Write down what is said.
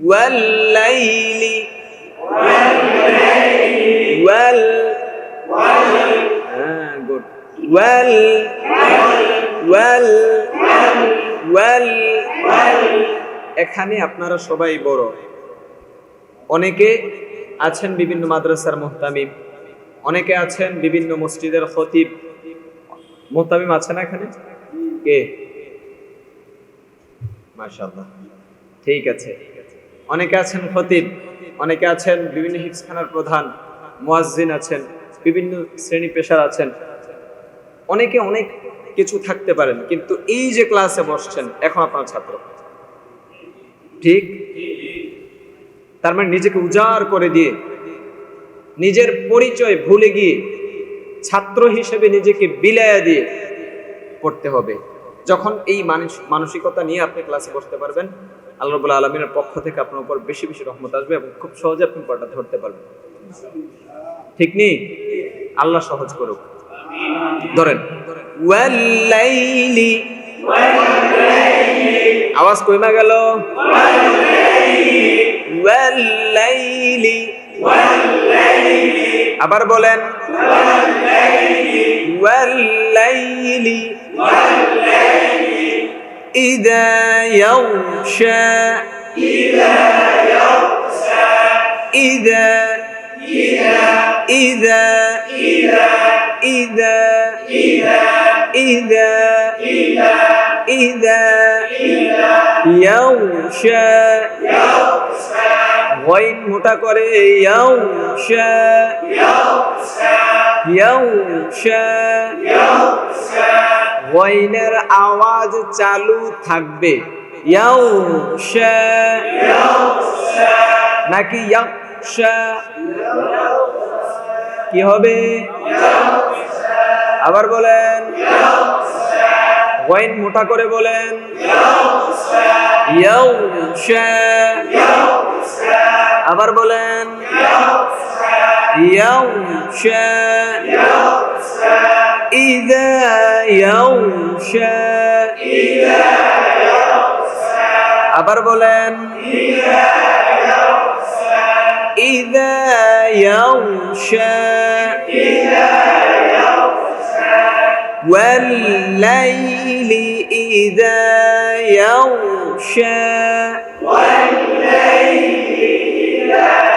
والليل وال آه good وال وال ওয়াল এখানে আপনারা সবাই বড় অনেকে আছেন বিভিন্ন মাদ্রাসার মোহতামিম অনেকে আছেন বিভিন্ন মসজিদের খতিব মোহতামিম আছে না এখানে কে মাশাআল্লাহ ঠিক আছে অনেকে আছেন খতিব, অনেকে আছেন বিভিন্ন হিফসখানার প্রধান, মুয়াজ্জিন আছেন, বিভিন্ন শ্রেণি পেশার আছেন। অনেকে অনেক কিছু থাকতে পারেন, কিন্তু এই যে ক্লাসে বসছেন, এখন আপনার ছাত্র। ঠিক? তার মানে নিজেকে উজাড় করে দিয়ে, নিজের পরিচয় ভুলে গিয়ে, ছাত্র হিসেবে নিজেকে বিলায়া দিয়ে পড়তে হবে। যখন এই মানসিকতা নিয়ে আপনি ক্লাসে বসতে পারবেন আল্লাহ রবুল্লা আলমিনের পক্ষ থেকে আপনার উপর বেশি বেশি রহমত আসবে এবং খুব সহজে আপনি পড়াটা ধরতে পারবেন। ঠিক নেই? আল্লাহ সহজ করুক। ধরেন আওয়াজ কইমা গেল? আবার বলেন, ওয়াল্লাইলি। إذا يغشى إذا يغشى إذا إذا إذا إذا إذا إذا إذا إذا إذا يغشى يغشى غين متكري يغشى يغشى গইনের আওয়াজ চালু থাকবে। নাকি কি হবে? আবার বলেন। ওয়াইন মোটা করে বলেন। আবার বলেন। يغشى إذا يغشى আবার বলেন إذا يغشى والليل إذا يغشى والليل إذا